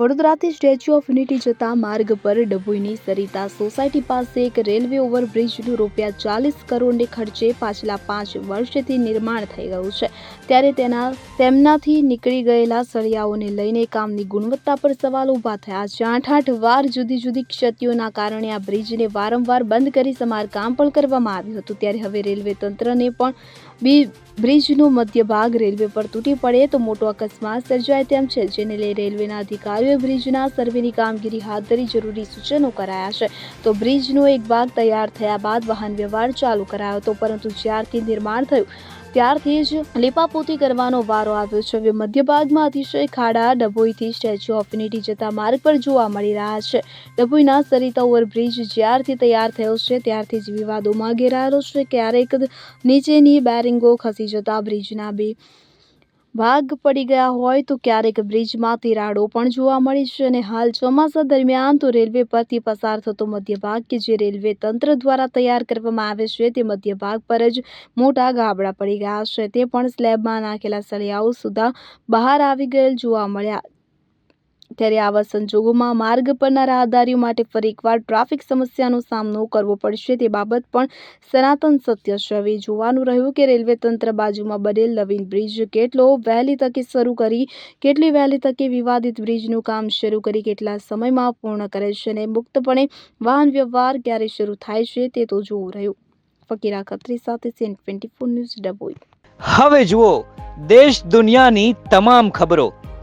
વડોદરાથી statue of unity જતા માર્ગ પર ડભોઈની સરિતા સોસાયટી પાસે એક રેલવે ઓવરબ્રિજનું રૂપિયા ચાલીસ કરોડને ખર્ચે પાછલા પાંચ વર્ષથી નિર્માણ થઈ ગયું છે. ત્યારે તેના તેમનાથી નીકળી ગયેલા સળિયાઓને લઈને કામની ગુણવત્તા પર સવાલ ઊભા થયા. છે આઠ આઠ વાર જુદી જુદી ક્ષતિઓના કારણે આ બ્રિજને વારંવાર બંધ કરી સમારકામ પણ કરવામાં આવ્યું હતું. ત્યારે હવે રેલવે તંત્રને પણ બી બ્રિજનો મધ્ય ભાગ રેલવે પર તૂટી પડે તો મોટો અકસ્માત સર્જાય તેમ છે, જેને લઈ રેલવેના અધિકારીઓએ બ્રિજના સર્વેની કામગીરી હાથ ધરી જરૂરી સૂચનો કરાયા છે. તો બ્રિજનો એક ભાગ તૈયાર થયા બાદ વાહન વ્યવહાર ચાલુ કરાયો હતો, પરંતુ જ્યારથી નિર્માણ થયું ત્યારથી જ લીપાપોતી કરવાનો વારો આવ્યો છે. હવે મધ્ય અતિશય ખાડા, ડભોઈથી સ્ટેચ્યુ ઓફ યુનિટી જતા માર્ગ પર જોવા મળી રહ્યા છે. ડભોઈના સરિતા ઓવરબ્રિજ જ્યારથી તૈયાર થયો છે, ત્યારથી જ વિવાદોમાં ઘેરાયેલો છે. ક્યારેક નીચેની બેરિંગો ખસી જતા બ્રિજના બે ભાગ પડી ગયા હોય તો ક્યારેક બ્રિજમાં તિરાડો પણ જોવા મળી છે અને હાલ ચોમાસા દરમિયાન તો રેલવે પરથી પસાર થતો મધ્ય ભાગ કે જે રેલવે તંત્ર દ્વારા તૈયાર કરવામાં આવે છે તે મધ્ય ભાગ પર જ મોટા ગાબડા પડી ગયા છે. તે પણ સ્લેબમાં નાખેલા સળિયાઓ સુધા બહાર આવી ગયેલ જોવા મળ્યા. ત્યારે આવા સંજોગોમાં માર્ગ પરના રાહદારીઓ માટે ફરી એકવાર ટ્રાફિક સમસ્યાનો સામનો કરવો પડશે. તે બાબત પણ સનાતન સત્ય છે હવે જોવાનું રહ્યું કે રેલવે તંત્ર બાજુમાં બનેલ નવીન બ્રિજ કેટલો વહેલી તકે શરૂ કરી, કેટલી વહેલી તકે વિવાદિત બ્રિજનું કામ શરૂ કરી, કેટલા સમયમાં પૂર્ણ કરે છે અને મુક્તપણે વાહન વ્યવહાર ક્યારે શરૂ થાય છે તે તો જોવું રહ્યું. ફકીરા ખત્રી સાથે CN twenty four news Dabhoi હવે જુઓ, દેશ દુનિયાની તમામ ખબરો.